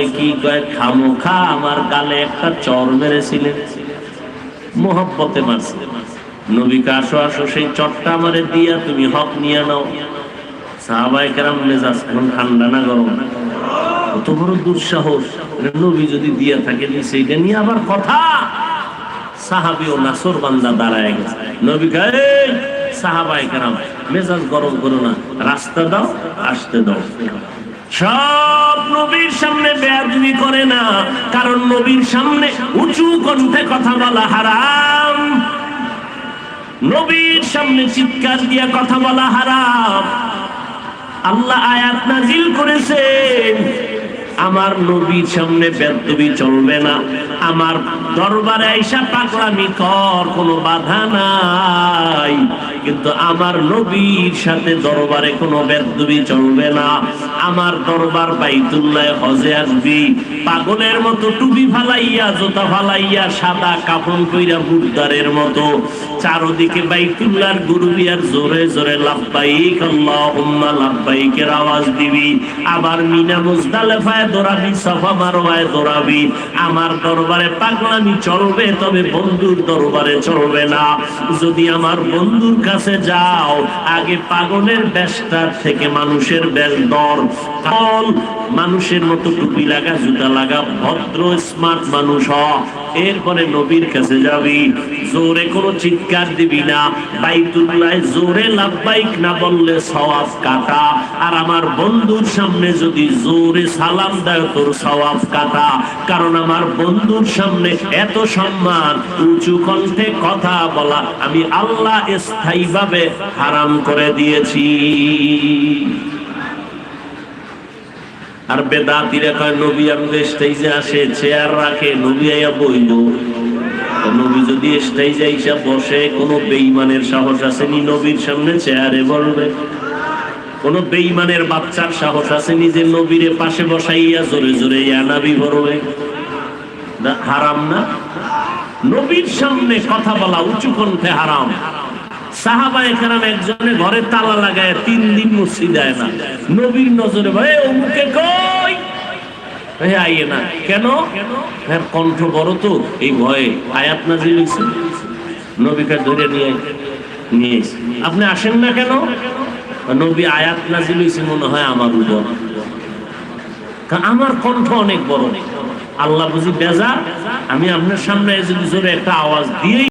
বলে, কি কয়? খামোখা আমার গালে একটা চর মেরেছিলেন। মোহব্বতে মারছে। নবীকে আসো আসো, সেই চটটা আমারে দিয়া তুমি হক নিয়ে নাও। দুঃসাহস। নবী যদি দিয়া নিয়ে কথা। বান্দা দাঁড়ায় গেছে। নবী মেজাজ গরম করো না। রাস্তা দাও, আসতে দাও। সব নবীর সামনে বেয়াদবি করে না, কারণ নবীর সামনে উঁচু কণ্ঠে কথা বলা হারাম। নবীর সামনে চিৎকার দিয়া কথা বলা হারাম। আল্লাহ আয়াত নাজিল করেছেন আমার নবীর সামনে বেদবি চলবে না। আমার দরবারে আইসা পাকড়ামি কর, কোনো বাধা নাই। কিন্তু আমার নবীর সাথে দরবারে কোনো বেদবি চলবে না। আমার দরবার বাইতুল্লাহ হজে আসবি। পাগলের মতো টুপি ফালাইয়া, জোতা ফালাইয়া, সাদা কাপড় কইরা বুদ্দারের মতো। চারদিকে বাইতুল্লাহর গুরুবিয়ার জোরে জোরে লাভবাইক আল্লাহুম্মা লাভবাইকের আওয়াজ দিবি। আবার মিনা মুজদালেফায় দৌড়াবি সাফা মারওয়ায় দৌড়াবি আমার দরবারে পাগলামি চলবে, তবে বন্ধুর দরবারে চলবে না। যদি আমার বন্ধুর কাছে যাও, আগে পাগলের বেশটার থেকে মানুষের বেশ দর। কাল মানুষের মতো টুপি লাগা, জুতা লাগা, ভদ্র স্মার্ট মানুষ হ। এরপরে নবীর কাছে যাবি। জোরে কোনো চিৎকার দিবি না। বাইতুল্লাহ জোরে লাভবাইক না বললে সওয়াব কাটা। আর আমার বন্ধুর সামনে যদি জোরে সালাম দেয় তোর সওয়াব কাটা। কারণ আমার বন্ধুর সামনে এত সম্মান, উঁচু কণ্ঠে কথা বলা আমি আল্লাহ স্থায়ীভাবে হারাম করে দিয়েছি। আর বেদাতিরা কয়, নবী আমাদের স্টেজে আসে, চেয়ার রাখে, নবী আইয়া বইল নবী যদি বসে কোনো সাহস আসেনি নবীর সামনে? চেয়ারে বলবে। কোন বাচ্চার সাহস নবীরে পাশে বসাইয়া জোরে জোরে ইয়ানাবি না, হারাম না? নবীর সামনে কথা বলা উঁচু কণ্ঠে হারাম। সাহাবা এখানে একজনের ঘরে তালা লাগায় তিন দিন মসজিদ দেয় না। নবীর নজরে ভাই অমুকে কই হ্যাঁ আপনি আসেন না কেন? নবী আয়াত নাজিল হয়েছে মনে হয় আমার কারণ আমার কণ্ঠ অনেক বড়। আল্লাহ বুঝি বেজা আমি আপনার সামনে জোরে একটা আওয়াজ দিয়েই